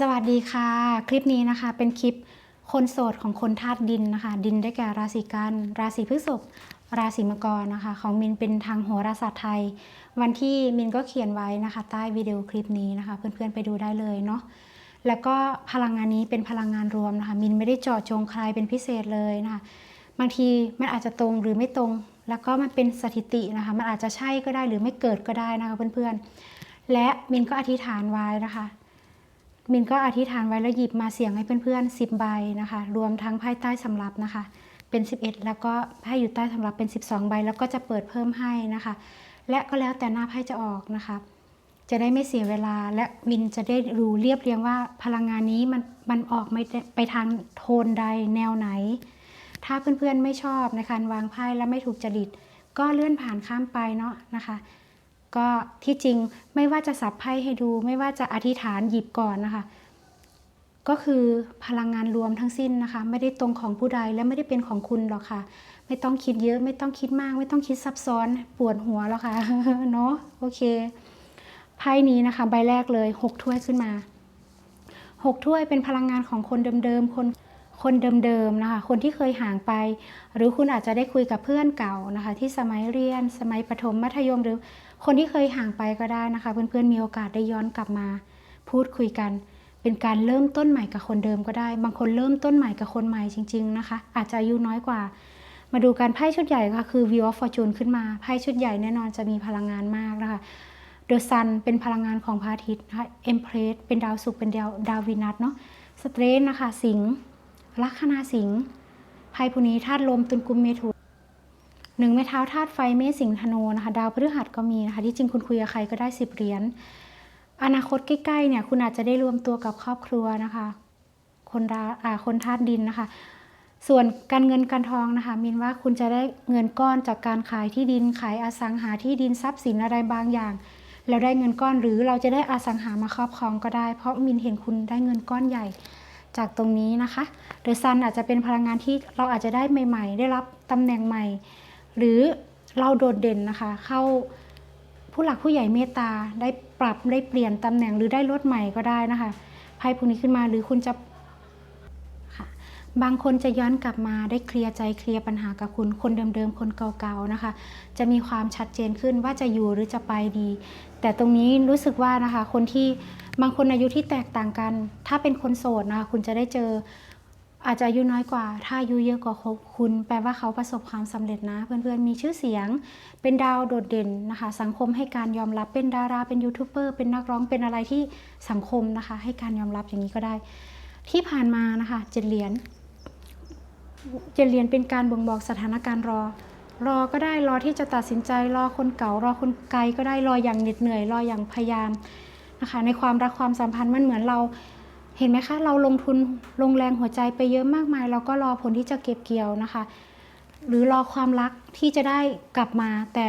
สวัสดีค่ะ คลิปนี้นะคะเป็นคลิปคนโสดของคนธาตุดินนะคะ ดินได้แก่ราศีกัน ราศีพฤษภราศีมังกรนะคะ ของมินเป็นทางโหราศาสตร์ไทย วันที่มินก็เขียนไว้นะคะ ใต้วิดีโอคลิปนี้นะคะ เพื่อนๆไปดูได้เลยเนาะแล้วก็พลังงานนี้เป็นพลังงานรวมนะคะ มินไม่ได้เจาะจงใครเป็นพิเศษเลยนะคะบางทีมันอาจจะตรงหรือไม่ตรง แล้วก็มันเป็นสถิตินะคะ มันอาจจะใช่ก็ได้หรือไม่เกิดก็ได้นะคะเพื่อนๆและมินก็อธิษฐานไว้นะคะ มินก็อธิษฐานไว้แล้วหยิบมาเสี่ยงให้เพื่อนๆ10ใบนะคะ รวมทั้งไพ่ใต้สำรับนะคะ เป็น 11 แล้วก็ไพ่อยู่ใต้สำรับเป็น 12 ใบ แล้วก็จะเปิดเพิ่มให้นะคะ และก็แล้วแต่หน้าไพ่จะออกนะคะ จะได้ไม่เสียเวลาและมินจะได้รู้เรียบเรียงว่าพลังงานนี้มันมันออกไม่ได้ไปทางโทนใดแนวไหน ถ้าเพื่อนๆไม่ชอบในการวางไพ่และไม่ถูกจริตก็เลื่อนผ่านข้ามไปเนาะนะคะ ก็ที่จริงไม่ว่าจะสับไพ่ให้ดู ไม่ว่าจะอธิษฐานหยิบก่อนนะคะ ก็คือพลังงานรวมทั้งสิ้นนะคะ ไม่ได้ตรงของผู้ใดและไม่ได้เป็นของคุณหรอกค่ะ ไม่ต้องคิดเยอะ ไม่ต้องคิดมาก ไม่ต้องคิดซับซ้อนปวดหัวแล้วค่ะเนาะโอเคไพ่นี้นะคะ ใบแรกเลยหกถ้วยขึ้นมาหกถ้วยเป็นพลังงานของคนเดิมๆคนคนเดิมๆนะคะ คนที่เคยห่างไป หรือคุณอาจจะได้คุยกับเพื่อนเก่านะคะ ที่สมัยเรียน สมัยประถมมัธยมหรือ คนที่เคยห่างไปก็ได้นะคะ เพื่อนๆมีโอกาสได้ย้อนกลับมา พูดคุยกัน เป็นการเริ่มต้นใหม่กับคนเดิมก็ได้ บางคนเริ่มต้นใหม่กับคนใหม่จริง ๆนะคะ อาจจะอายุน้อยกว่า มาดูการไพ่ชุดใหญ่ค่ะคือ View of Fortune ขึ้นมาไพ่ชุดใหญ่แน่นอนจะมีพลังงานมากนะคะ The Sun เป็นพลังงานของพระอาทิตย์นะคะ Empress เป็นดาวศุกร์เป็นดาวดาววีนัสเนาะสเตรนนะคะสิงห์ลัคนาสิงห์ไพ่พวกนี้ธาตุลมตุลกุมเมถุน หนึ่งไม้เท้าธาตุไฟเมษสิงห์ธนูนะคะดาวพฤหัสก็มีนะคะที่จริงคุณคุยกับใครก็ได้สิบเหรียญอนาคตใกล้ๆเนี่ยคุณอาจจะได้รวมตัวกับครอบครัวนะคะ คนราอ่าคนธาตุดินนะคะ ส่วนการเงินการทองนะคะมินว่าคุณจะได้เงินก้อนจากการขายที่ดินขายอสังหาที่ดินทรัพย์สินอะไรบางอย่างแล้วได้เงินก้อนหรือเราจะได้อสังหามาครอบครองก็ได้ เพราะมินเห็นคุณได้เงินก้อนใหญ่จากตรงนี้นะคะเดอะซันอาจจะเป็นพลังงานที่เราอาจจะได้ใหม่ ๆ ได้รับตำแหน่งใหม่ หรือเราโดดเด่นนะคะ เข้าผู้หลักผู้ใหญ่เมตตาได้ปรับได้เปลี่ยนตำแหน่งหรือได้รถใหม่ก็ได้นะคะไพ่พวกนี้ขึ้นมาหรือคุณจะค่ะบางคนจะย้อนกลับมาได้เคลียร์ใจเคลียร์ปัญหากับคุณคนเดิมๆ คนเก่าๆนะคะ จะมีความชัดเจนขึ้นว่าจะอยู่หรือจะไปดี แต่ตรงนี้รู้สึกว่านะคะ คนที่บางคนอายุที่แตกต่างกัน ถ้าเป็นคนโสดนะคะคุณจะได้เจอ อาจจะอายุน้อยกว่า ถ้าอายุเยอะกว่าคุณ แปลว่าเขาประสบความสำเร็จนะ เพื่อนๆ มีชื่อเสียง เป็นดาวโดดเด่นนะคะ สังคมให้การยอมรับ เป็นดารา เป็นยูทูบเบอร์ เป็นนักร้อง เป็นอะไรที่สังคมนะคะ ให้การยอมรับอย่างนี้ก็ได้ ที่ผ่านมานะคะเจ็ดเหรียญ เจ็ดเหรียญเป็นการบ่งบอกสถานการณ์รอ รอก็ได้ รอที่จะตัดสินใจ รอคนเก่า รอคนไกลก็ได้ รออย่างเหน็ดเหนื่อย รออย่างพยายามนะคะ ในความรักความสัมพันธ์มันเหมือนเรา เห็นไหมคะ เราลงทุนลงแรงหัวใจไปเยอะมากมายเราก็รอผลที่จะเก็บเกี่ยวนะคะ หรือรอความรักที่จะได้กลับมา แต่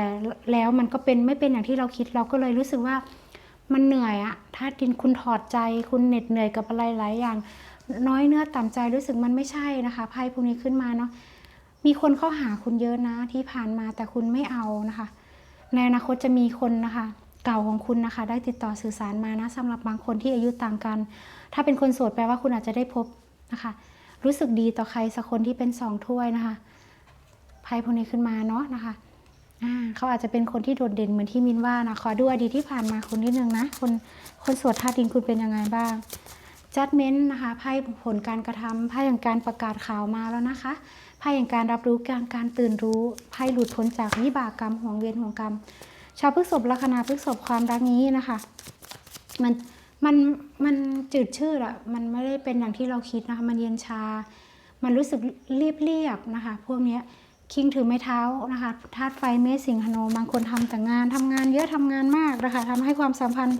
แล้วมันก็เป็นไม่เป็นอย่างที่เราคิดเราก็เลยรู้สึกว่ามันเหนื่อยอะถ้าดินคุณถอดใจ คุณเหน็ดเหนื่อยกับอะไรหลายอย่าง น้อยเนื้อต่ำใจรู้สึกมันไม่ใช่นะคะไพ่พวกนี้ขึ้นมาเนาะมีคนเข้าหาคุณเยอะนะที่ผ่านมาแต่คุณไม่เอานะคะ ในอนาคตจะมีคนนะคะ เก่าของคุณนะคะ ได้ติดต่อสื่อสารมานะสำหรับบางคนที่อายุต่างกัน ถ้าเป็นคนโสดแปลว่าคุณอาจจะได้พบนะคะ รู้สึกดีต่อใครสักคนที่เป็นสองถ้วยนะคะไพ่พวกนี้ขึ้นมาเนาะนะคะเขาอาจจะเป็นคนที่โดดเด่นเหมือนที่มินว่านะขอดูอดีตที่ผ่านมาคนนิดนึงนะคนคนโสดธาตุดินคุณเป็นยังไงบ้างจัดเม้นนะคะไพ่ผลการกระทำไพ่อย่างการประกาศข่าวมาแล้วนะคะไพ่อย่างการรับรู้การการตื่นรู้ไพ่หลุดพ้นจากวิบากกรรมห่วงเวรห่วงกรรม ชาวพฤษภลัคนาพฤษภความรักนี้นะคะ มันมันมันจืดชืดอะมันไม่ได้เป็นอย่างที่เราคิดนะคะ มันเย็นชา มันรู้สึกเรียบเรียบนะคะ พวกนี้คิงถือไม้เท้านะคะธาตุไฟเมษสิงหโนบางคนทำแต่งานทำงานเยอะทำงานมากนะคะทำให้ความสัมพันธ์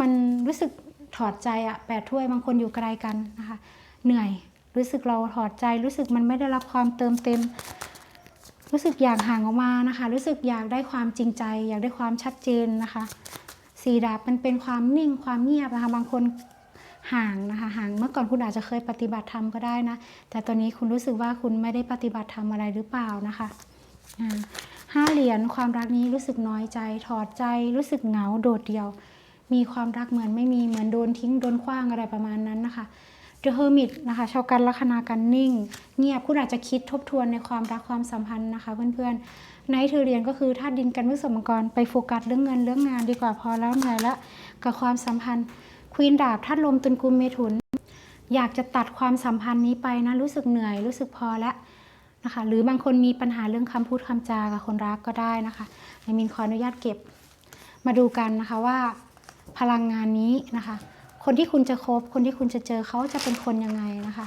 มันรู้สึกถอดใจอะแปดถ้วยบางคนอยู่ไกลกันนะคะ เหนื่อยรู้สึกเราถอดใจรู้สึกมันไม่ได้รับความเติมเต็ม รู้สึกอยากห่างออกมานะคะ รู้สึกอยากได้ความจริงใจ อยากได้ความชัดเจนนะคะสีดาบมันเป็นความนิ่งความเงียบนะคะ บางคนห่างนะคะห่างเมื่อก่อนคุณอาจจะเคยปฏิบัติธรรมก็ได้นะ แต่ตอนนี้คุณรู้สึกว่าคุณไม่ได้ปฏิบัติธรรมอะไรหรือเปล่านะคะห้าเหรียญความรักนี้รู้สึกน้อยใจถอดใจ รู้สึกเหงาโดดเดี่ยว มีความรักเหมือนไม่มีเหมือนโดนทิ้งโดนขว้างอะไรประมาณนั้นนะคะ The Hermit นะคะชาวกันลัคนากันนิ่ง เงียบคุณอาจจะคิดทบทวนในความรักความสัมพันธ์นะคะ เพื่อนๆในเธอเรียนก็คือธาตุดินกันวิสมกรไปโฟกัสเรื่องเงินเรื่องงานดีกว่าพอแล้วเหนื่อยละกับความสัมพันธ์ควีนดาบธาตุลมตุลกุมเมถุน อยากจะตัดความสัมพันธ์นี้ไปนะรู้สึกเหนื่อยรู้สึกพอแล้วนะคะ หรือบางคนมีปัญหาเรื่องคำพูดคำจากับคนรักก็ได้นะคะในมินขออนุญาตเก็บ มาดูกันนะคะว่า พลังงานนี้นะคะ คนที่คุณจะคบ คนที่คุณจะเจอเขาจะเป็นคนยังไงนะคะ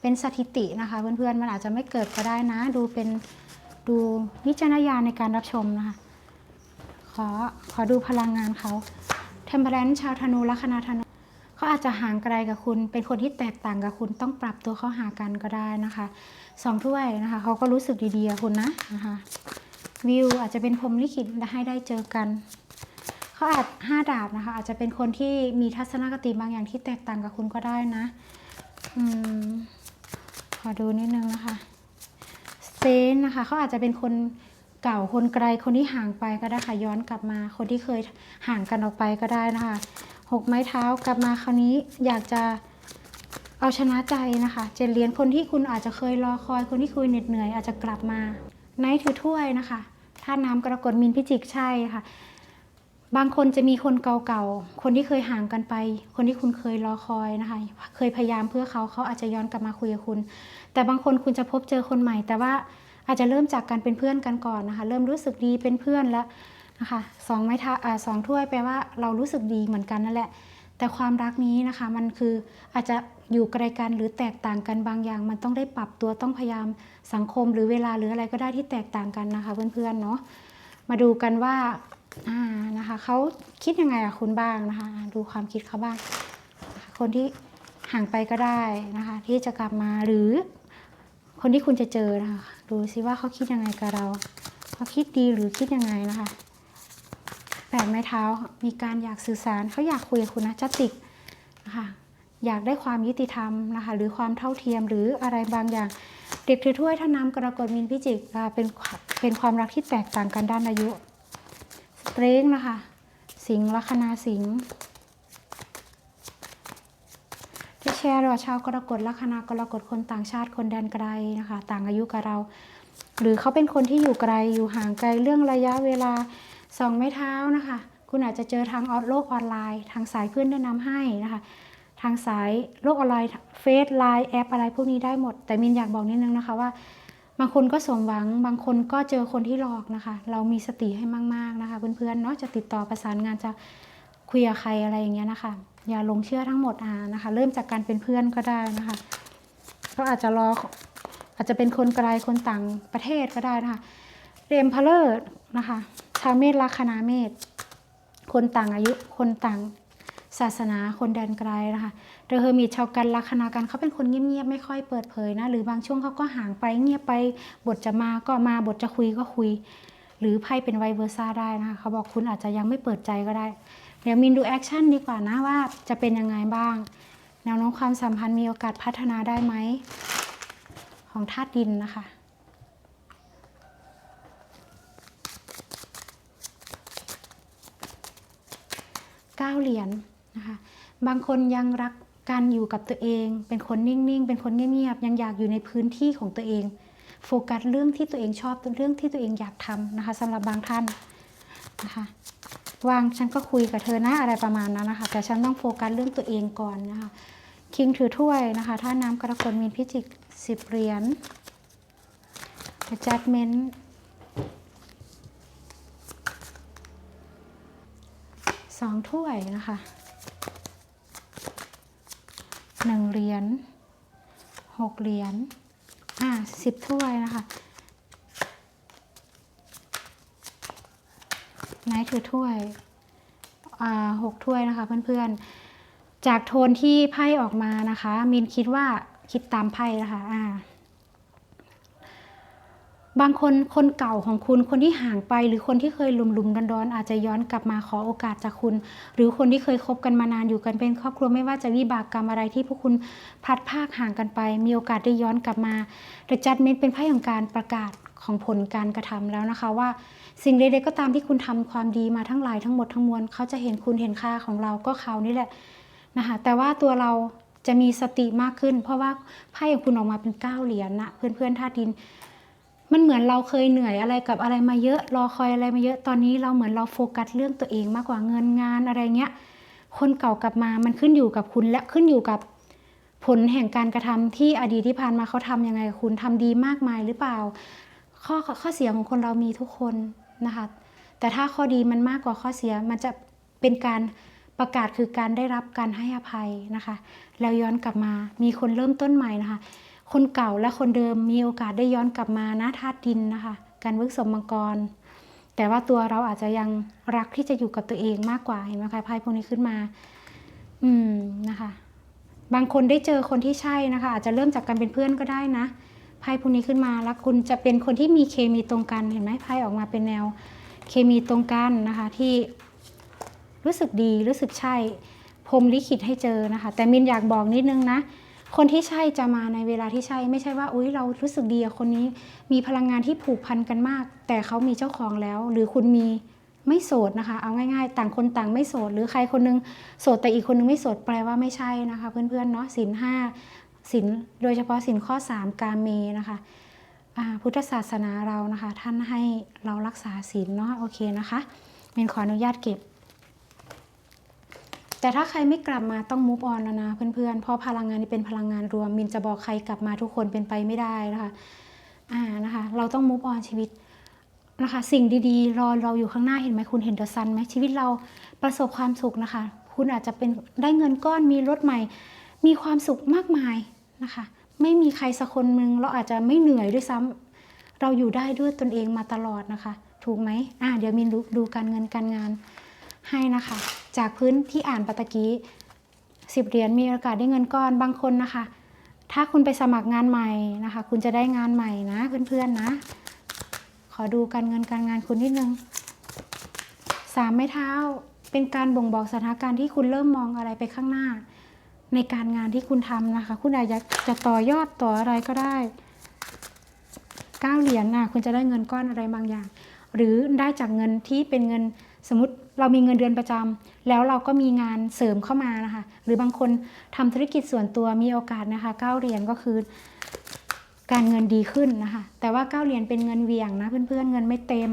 เป็นสถิตินะคะเพื่อนๆมันอาจจะไม่เกิดก็ได้นะ ดูเป็นดูวิจารณญาณในการรับชมนะคะ ขอขอดูพลังงานเขาเทมเพลนชาวธนูลัคนาธนูเขาอาจจะห่างไกลกับคุณ เป็นคนที่แตกต่างกับคุณต้องปรับตัวเข้าหากันก็ได้นะคะสองถ้วยนะคะเขาก็รู้สึกดีๆกับคุณนะนะคะวิวอาจจะเป็นพรหมลิขิตและให้ได้เจอกัน เขาอาจห้าดาบนะคะ อาจจะเป็นคนที่มีทัศนคติบางอย่างที่แตกต่างกับคุณก็ได้นะอืมขอดูนิดนึงนะคะเซนนะคะเขาอาจจะเป็นคนเก่าคนไกลคนที่ห่างไปก็ได้ค่ะย้อนกลับมา คนที่เคยห่างกันออกไปก็ได้นะคะหกไม้เท้ากลับมาคราวนี้อยากจะเอาชนะใจนะคะเจนเหรียญคนที่คุณอาจจะเคยรอคอย คนที่คุยเหน็ดเหนื่อยอาจจะกลับมาไนท์ถือถ้วยนะคะท่าตุน้ำกรกฎมินพิจิกใช่ค่ะ บางคนจะมีคนเก่าๆ คนที่เคยห่างกันไป คนที่คุณเคยรอคอยนะคะ เคยพยายามเพื่อเขาเขาอาจจะย้อนกลับมาคุยกับคุณ แต่บางคนคุณจะพบเจอคนใหม่ แต่ว่าอาจจะเริ่มจากการเป็นเพื่อนกันก่อนนะคะ เริ่มรู้สึกดีเป็นเพื่อนแล้วนะคะสองไม้ท่าสองถ้วยแปลว่าเรารู้สึกดีเหมือนกันนั่นแหละ แต่ความรักนี้นะคะมันคืออาจจะอยู่ไกลกันหรือแตกต่างกันบางอย่าง มันต้องได้ปรับตัวต้องพยายามสังคมหรือเวลาหรืออะไรก็ได้ที่แตกต่างกันนะคะ เพื่อนๆเนาะมาดูกันว่า อ่านะคะเขาคิดยังไงกับคุณบ้างนะคะ ดูความคิดเขาบ้าง คนที่ห่างไปก็ได้นะคะ ที่จะกลับมาหรือ คนที่คุณจะเจอนะคะ ดูซิว่าเขาคิดยังไงกับเราเขาคิดดีหรือคิดยังไงนะคะแปดไม้เท้ามีการอยากสื่อสารเขาอยากคุยกับคุณนะจัตติกนะคะอยากได้ความยุติธรรมนะคะ หรือความเท่าเทียมหรืออะไรบางอย่าง เด็กถือถ้วยท่าน้ำกรกฎมินพิจิกเป็นเป็นความรักที่แตกต่างกันด้านอายุ เตรงนะคะ สิงลัคนาสิงที่แชร์ว่าชาวกรกฎลัคนากรกฎคนต่างชาติคนแดนไกลนะคะ ต่างอายุกับเรา หรือเขาเป็นคนที่อยู่ไกลอยู่ห่างไกลเรื่องระยะเวลาสองไม้เท้านะคะ คุณอาจจะเจอทางออนโลกออนไลน์ ทางสายเพื่อนแนะนำให้นะคะ ทางสายโลกออนไลน์เฟซไลน์แอปอะไรพวกนี้ได้หมด แต่มินอยากบอกนิดนึงนะคะว่า บางคนก็สมหวัง บางคนก็เจอคนที่หลอกนะคะ เรามีสติให้มาก ๆนะคะ เพื่อนๆเนาะจะติดต่อประสานงานจะคุยกับใครอะไรอย่างเงี้ยนะคะ อย่าลงเชื่อทั้งหมดอ่านะคะ เริ่มจากการเป็นเพื่อนก็ได้นะคะก็อาจจะรออาจจะเป็นคนไกลคนต่างประเทศก็ได้นะคะเรมพเลอร์นะคะ ชาวเมษลัคนาเมษคนต่างอายุคนต่าง ศาสนาคนแดนไกลนะคะเดอเฮอร์มิตชาวกันลัคนากันเขาเป็นคนเงียบๆไม่ค่อยเปิดเผยนะ หรือบางช่วงเขาก็ห่างไปเงียบไป บทจะมาก็มาบทจะคุยก็คุย หรือไพ่เป็นไวเวอร์ซ่าได้นะคะเขาบอกคุณอาจจะยังไม่เปิดใจก็ได้ เดี๋ยวมินดูแอคชั่นดีกว่านะว่าจะเป็นยังไงบ้าง แนวโน้มความสัมพันธ์มีโอกาสพัฒนาได้ไหมของธาตุดินนะคะก้าเหรียญ นะคะบางคนยังรักการอยู่กับตัวเอง เป็นคนนิ่งๆ เป็นคนเงียบๆยังอยากอยู่ในพื้นที่ของตัวเอง โฟกัสเรื่องที่ตัวเองชอบเรื่องที่ตัวเองอยากทำนะคะสำหรับบางท่านนะคะวางฉันก็คุยกับเธอนะอะไรประมาณนั้นนะคะ แต่ฉันต้องโฟกัสเรื่องตัวเองก่อนนะคะคิงถือถ้วยนะคะท่าน้ำกระกฎมีนพิจิกสิบเหรียญ adjustment สองถ้วยนะคะ หนึ่งเหรียญหกเหรียญอ่าสิบถ้วยนะคะไนายถือถ้วยอ่าหกถ้วยนะคะเพื่อนๆ จากโทนที่ไพ่ออกมานะคะ มินคิดว่าคิดตามไพ่นะคะอ่า บางคนคนเก่าของคุณคนที่ห่างไปหรือคนที่เคยหลุมๆดอนๆอาจจะย้อนกลับมาขอโอกาสจากคุณ หรือคนที่เคยคบกันมานานอยู่กันเป็นครอบครัวไม่ว่าจะวิบากกรรมอะไรที่พวกคุณพลัดพากห่างกันไป มีโอกาสได้ย้อนกลับมา The Judgment เป็นไพ่ของการประกาศของผลการกระทำแล้วนะคะว่าสิ่งใดๆก็ตามที่คุณทำความดีมาทั้งหลายทั้งหมดทั้งมวลเขาจะเห็นคุณเห็นค่าของเราก็เขานี่แหละนะคะแต่ว่าตัวเราจะมีสติมากขึ้น เพราะว่าไพ่ของคุณออกมาเป็นเก้าเหรียญนะเพื่อนๆธาตุดิน มันเหมือนเราเคยเหนื่อยอะไรกับอะไรมาเยอะ รอคอยอะไรมาเยอะ ตอนนี้เราเหมือนเราโฟกัสเรื่องตัวเองมากกว่าเงินงานอะไรเงี้ย คนเก่ากลับมา มันขึ้นอยู่กับคุณและขึ้นอยู่กับผลแห่งการกระทำที่อดีตที่ผ่านมาเขาทำยังไงคุณทำดีมากมายหรือเปล่า ข้อข้อเสียของคนเรามีทุกคนนะคะ แต่ถ้าข้อดีมันมากกว่าข้อเสียมันจะเป็นการประกาศคือการได้รับการให้อภัยนะคะ แล้วย้อนกลับมามีคนเริ่มต้นใหม่นะคะ คนเก่าและคนเดิมมีโอกาสได้ย้อนกลับมานะธาตุดินนะคะ การวิกสมมังกร แต่ว่าตัวเราอาจจะยังรักที่จะอยู่กับตัวเองมากกว่าเห็นไหมคะไพ่พวกนี้ขึ้นมา อืมนะคะ บางคนได้เจอคนที่ใช่นะคะ อาจจะเริ่มจากการเป็นเพื่อนก็ได้นะไพ่พวกนี้ขึ้นมาแล้วคุณจะเป็นคนที่มีเคมีตรงกันเห็นไหมไพ่ออกมาเป็นแนว เคมีตรงกันนะคะที่รู้สึกดีรู้สึกใช่พรมลิขิตให้เจอนะคะ แต่มินอยากบอกนิดนึงนะ คนที่ใช่จะมาในเวลาที่ใช่ไม่ใช่ว่าอุ้ยเรารู้สึกดีกับคนนี้ มีพลังงานที่ผูกพันกันมาก แต่เขามีเจ้าของแล้ว หรือคุณมีไม่โสดนะคะ เอาง่ายๆ ต่างคนต่างไม่โสด หรือใครคนนึงโสดแต่อีกคนนึงไม่โสดแปลว่าไม่ใช่นะคะ เพื่อนๆเนาะสินห้าสินโดยเฉพาะสินข้อ 3 กาเมนะคะพุทธศาสนาเรานะคะ ท่านให้เรารักษาศีลเนาะโอเคนะคะเมนขออนุญาตเก็บ แต่ถ้าใครไม่กลับมาต้องมูฟออนแล้วนะเพื่อนๆ เพราะพลังงานนี้เป็นพลังงานรวม มินจะบอกใครกลับมาทุกคนเป็นไปไม่ได้นะคะ อ่านะคะ เราต้องมูฟออนชีวิตนะคะ สิ่งดีๆ รอเราอยู่ข้างหน้าเห็นไหมคุณเห็นเดอะซันไหมชีวิตเราประสบความสุขนะคะ คุณอาจจะเป็นได้เงินก้อนมีรถใหม่ มีความสุขมากมายนะคะ ไม่มีใครสักคนหนึ่งเราอาจจะไม่เหนื่อยด้วยซ้ำเราอยู่ได้ด้วยตนเองมาตลอดนะคะ ถูกไหมอ่าเดี๋ยวมินดูดูการเงินการงานให้นะคะ จากพื้นที่อ่านปัตะกี้สิบเหรียญมีโอกาสได้เงินก้อนบางคนนะคะ ถ้าคุณไปสมัครงานใหม่นะคะ คุณจะได้งานใหม่นะเพื่อนๆนะ ขอดูการเงินการงานคุณนิดนึงสามไม้เท้าเป็นการบ่งบอกสถานการณ์ที่คุณเริ่มมองอะไรไปข้างหน้า ในการงานที่คุณทำนะคะ คุณอาจจะจะต่อยอดต่ออะไรก็ได้เก้าเหรียญน่ะคุณจะได้เงินก้อนอะไรบางอย่าง หรือได้จากเงินที่เป็นเงินสมมติ เรามีเงินเดือนประจำแล้วเราก็มีงานเสริมเข้ามานะคะ หรือบางคนทำธุรกิจส่วนตัวมีโอกาสนะคะก้าเรียญก็คือการเงินดีขึ้นนะคะ แต่ว่าก้าเรียญเป็นเงินเวียงนะเพื่อนๆเงินไม่เต็ม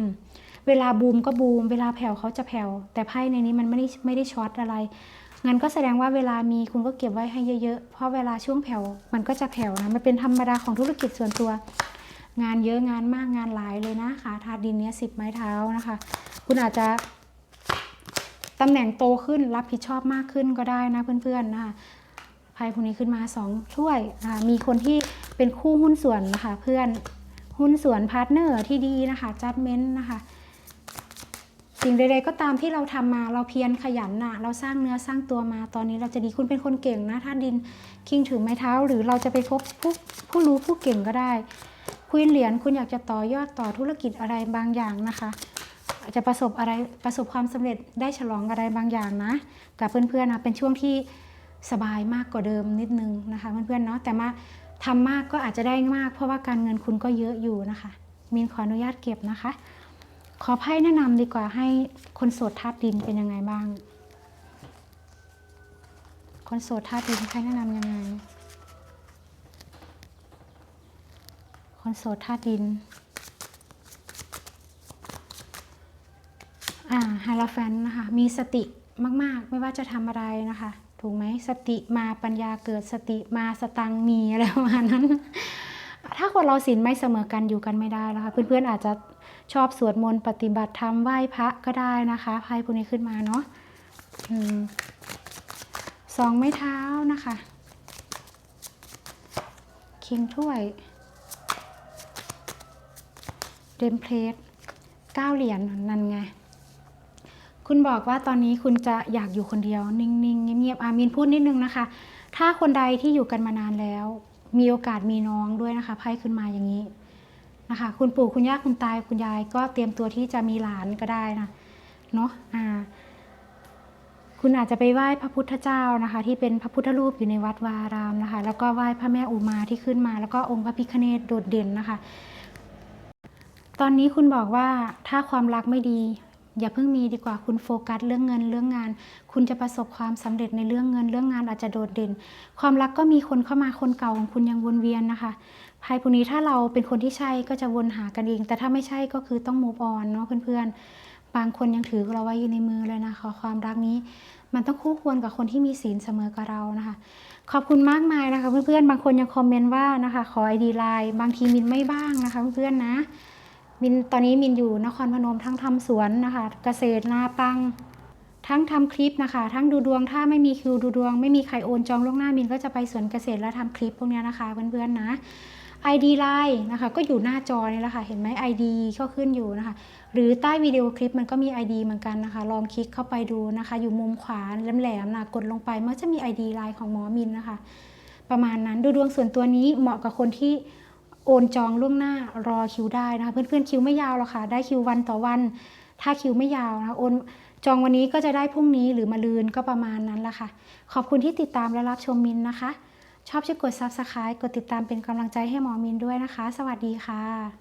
เวลาบูมก็บูม เวลาแผ่วเขาจะแผ่วแต่ไพ่ในนี้มันไม่ได้ไม่ได้ช็อตอะไรงั้นก็แสดงว่าเวลามีคุณก็เก็บไว้ให้เยอะๆ เพราะเวลาช่วงแผ่วมันก็จะแผ่วนะ มันเป็นธรรมดาของธุรกิจส่วนตัว งานเยอะงานมากงานหลายเลยนะขาทาดินเนี้ยสิบไม้เท้านะคะ คุณอาจจะ ตำแหน่งโตขึ้นรับผิดชอบมากขึ้นก็ได้นะเพื่อนๆนะคะไพ่พวกนี้ขึ้นมาสองถ้วยมีคนที่เป็นคู่หุ้นส่วนนะคะเพื่อนหุ้นส่วนพาร์ทเนอร์ที่ดีนะคะจัดเม้นนะคะสิ่งใดๆก็ตามที่เราทำมาเราเพียรขยันนะเราสร้างเนื้อสร้างตัวมาตอนนี้เราจะดีคุณเป็นคนเก่งนะถ้าดินคิงถือไม้เท้า หรือเราจะไปพบผู้ผู้รู้ผู้เก่งก็ได้ คุยเหรียญคุณอยากจะต่อยอดต่อธุรกิจอะไรบางอย่างนะคะ จจะประสบอะไรประสบความสำเร็จได้ฉลองอะไรบางอย่างนะกับเพื่อนๆนะเป็นช่วงที่สบายมากกว่าเดิมนิดนึงนะคะเพื่อนๆเนาะแต่มาทำมากก็อาจจะได้มาก เพราะว่าการเงินคุณก็เยอะอยู่นะคะ มินขออนุญาตเก็บนะคะ ขอไพ่แนะนำดีกว่าให้คนโสดธาตุดินเป็นยังไงบ้าง คนโสดธาตุดินไพ่แนะนำยังไง คนโสดธาตุดิน อ่า ไฮลาแฟนนะคะ มีสติมาก ๆ ไม่ว่าจะทำอะไรนะคะ ถูกไหมสติมาปัญญาเกิดสติมาสตังมีอะไรประมาณนั้น ถ้าคนเราศีลไม่เสมอกันอยู่กันไม่ได้นะคะ เพื่อน ๆ อาจจะชอบสวดมนต์ปฏิบัติธรรมไหว้พระก็ได้นะคะไพ่พวกนี้ขึ้นมาเนาะอสองไม้เท้านะคะคิงถ้วยเดมเพลทเก้าเหรียญนั่นไง คุณบอกว่าตอนนี้คุณจะอยากอยู่คนเดียว นิ่งๆเงียบๆอามินพูดนิดนึงนะคะ ถ้าคนใดที่อยู่กันมานานแล้ว มีโอกาสมีน้องด้วยนะคะไพ่ขึ้นมาอย่างนี้นะคะ คุณปู่คุณย่าคุณตายคุณยาย ก็เตรียมตัวที่จะมีหลานก็ได้นะเนาะอ่า คุณอาจจะไปไหว้พระพุทธเจ้านะคะ ที่เป็นพระพุทธรูปอยู่ในวัดวารามนะคะ แล้วก็ไหว้พระแม่อุมาที่ขึ้นมา แล้วก็องค์พระพิฆเนศโดดเด่นนะคะ ตอนนี้คุณบอกว่าถ้าความรักไม่ดี อย่าเพิ่งมีดีกว่าคุณโฟกัสเรื่องเงินเรื่องงาน คุณจะประสบความสำเร็จในเรื่องเงินเรื่องงานอาจจะโดดเด่น ความรักก็มีคนเข้ามาคนเก่าของคุณยังวนเวียนนะคะภายพวกนี้ถ้าเราเป็นคนที่ใช่ก็จะวนหากันเอง แต่ถ้าไม่ใช่ก็คือต้อง move on เนาะเพื่อนๆ บางคนยังถือเราไว้อยู่ในมือเลยนะคะความรักนี้มันต้องคู่ควรกับคนที่มีศีลเสมอกับเรานะคะ ขอบคุณมากมายนะคะเพื่อนๆ บางคนยังคอมเมนต์ว่านะคะ ขอไอดีไลน์บางทีมินไม่บ้างนะคะเพื่อนๆนะ มินตอนนี้มินอยู่นครพนมทั้งทำสวนนะคะเกษตรนาปัง ทั้งทำคลิปนะคะ ทั้งดูดวงถ้าไม่มีคิวดูดวง ไม่มีใครโอนจองล่วงหน้ามินก็จะไปสวนเกษตรแล้วทำคลิปพวกนี้นะคะเพื่อนๆนะ ID ไลน์นะคะก็อยู่หน้าจอนี่แหละค่ะ เห็นไหม ID ก็ขึ้นอยู่นะคะ หรือใต้วิดีโอคลิปมันก็มี ID เหมือนกันนะคะ ลองคลิกเข้าไปดูนะคะ อยู่มุมขวาแหลมๆนะกดลงไปมันจะมี ID ไลน์ของหมอมินนะคะ ประมาณนั้นดูดวงส่วนตัวนี้เหมาะกับคนที่ โอนจองล่วงหน้ารอคิวได้นะคะเพื่อนๆคิวไม่ยาวหรอกค่ะได้คิววันต่อวัน ถ้าคิวไม่ยาวนะคะโอนจองวันนี้ก็จะได้พรุ่งนี้หรือมาลืนก็ประมาณนั้นละค่ะ ขอบคุณที่ติดตามและรับชมมินนะคะ ชอบช่วยกด Subscribe กดติดตามเป็นกำลังใจให้หมอมินด้วยนะคะ สวัสดีค่ะ